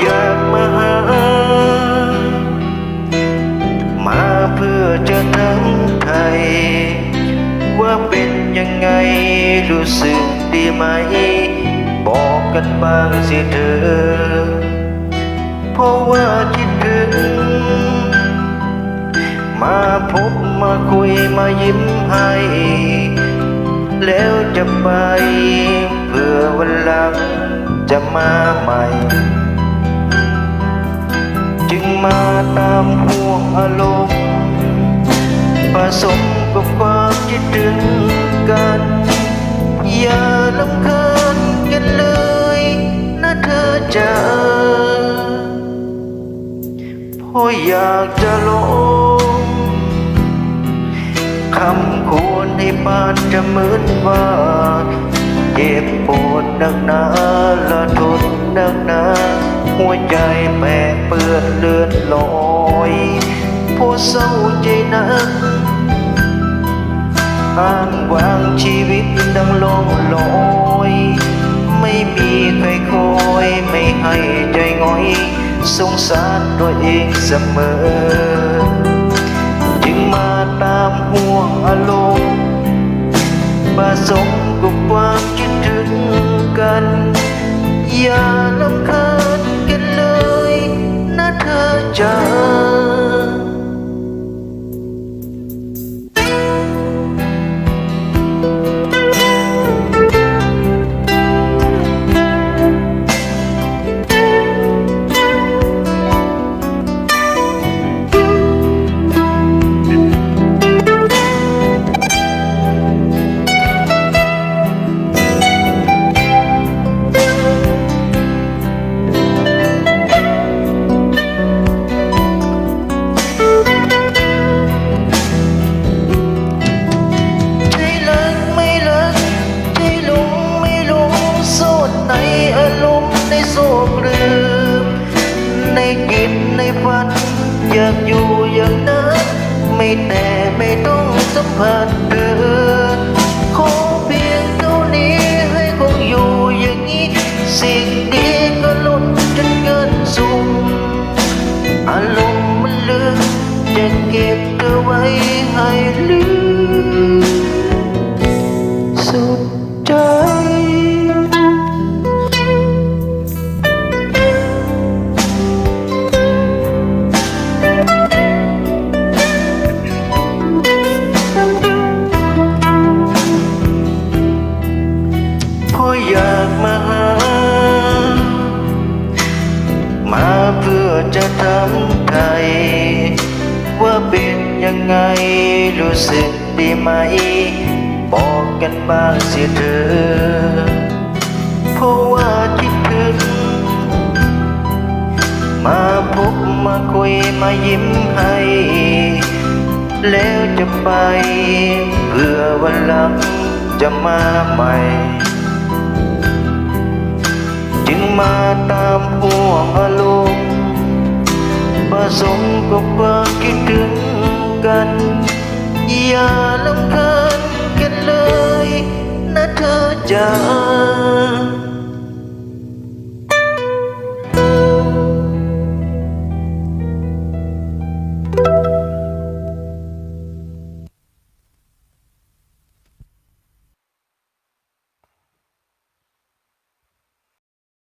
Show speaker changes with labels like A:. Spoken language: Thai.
A: อยากมาหา มาเพื่อจะทั้งไทย ว่าเป็นยังไงรู้สึกดีไหม บอกกันบ้างสิเธอ เพราะว่าคิดถึง มาพบมาคุยมายิ้มให้ แล้วจะไปเพื่อวันหลังจะมาใหม่ ตามห่วงอารมณ์ผสมกับความคิดถึงกัน อย่าลำเคินกันเลยนะเธอจ๋าเพราะอยากจะลงคำควรให้ปานจะเหมือนว่าเจ็บปวดนักหนาละทนนักหนา หัวใจแปรเปื้อนเลือดลอยผู้เศร้าใจนักอ้างวางชีวิตดังลงลอย ไม่มีใครคอยไม่ให้ใจง่อย สงสารตัวเองเสมอ ในกิจในฝัน อยากอยู่อย่างนั้น ไม่แต่ไม่ต้องสัมผัสเธอขอเพียงเท่านี้ให้คงอยู่อย่างนี้ สิ่งดีก็ลุดจนเกินสูงอารมณ์มันลืมจะเก็บเธอไว้ให้ลืมสุด ยังไงรู้สึกดีไหม บอกกันบ้างสิเธอ เพราะว่าคิดถึง มาพบมาคุยมายิ้มให้ แล้วจะไป เพื่อวันหลังจะมาใหม่ จึงมาตามห่วงอารมณ์ผสมกับความคิดถึง กัน อย่าลำคาญกันเลยนะเธอจ๋า